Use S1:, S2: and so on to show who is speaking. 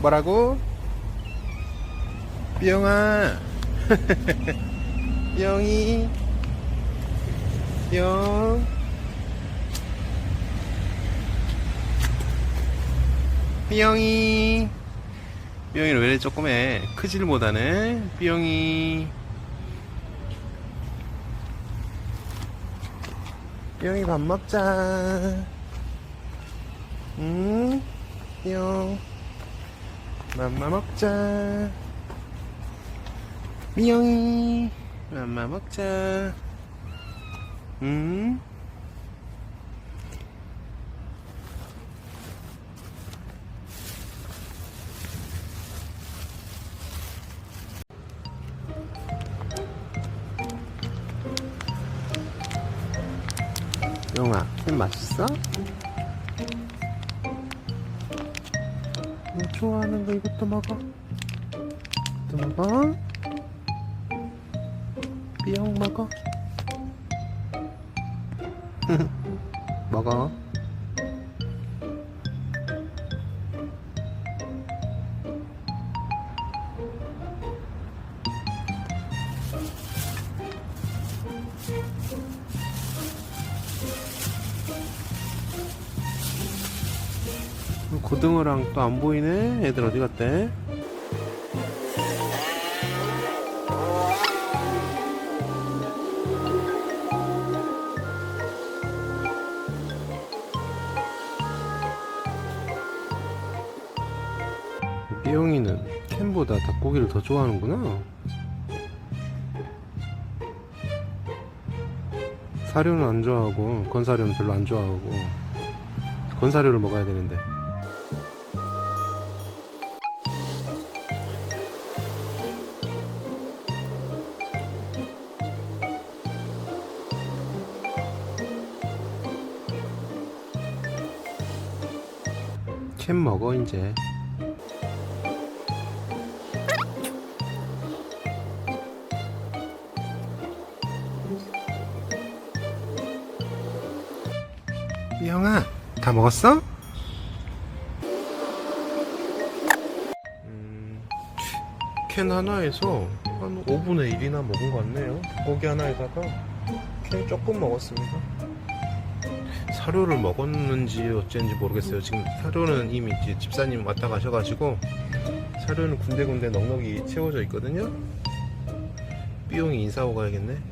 S1: 뭐라고? 삐용아. 삐용이. 삐용. 삐용이. 삐용이는 왜 조그매? 크지를 못하네. 삐용이. 삐용이 밥 먹자. 응? 삐용 맘마 먹자. 삐용이 맘마 먹자. 응 영아, 햄 맛있어? 너 좋아하는 거 이것도 먹어. 또 먹어. 삐용 먹어. 먹어. 고등어랑 또 안 보이네. 애들 어디 갔대? 삐용이는 캔보다 닭고기를 더 좋아하는구나. 사료는 안 좋아하고 건사료는 별로 안 좋아하고 건사료를 먹어야 되는데. 캔 먹어 이제. 이영아, 다 먹었어? 음, 캔 하나에서 한 5분의 1이나 먹은 것 같네요. 고기 하나에다가 캔 조금 먹었습니다. 사료를 먹었는지 어쩐지 모르겠어요. 지금 사료는 이미 집사님 왔다 가셔가지고 사료는 군데군데 넉넉히 채워져 있거든요. 삐용이 인사하고 가야겠네.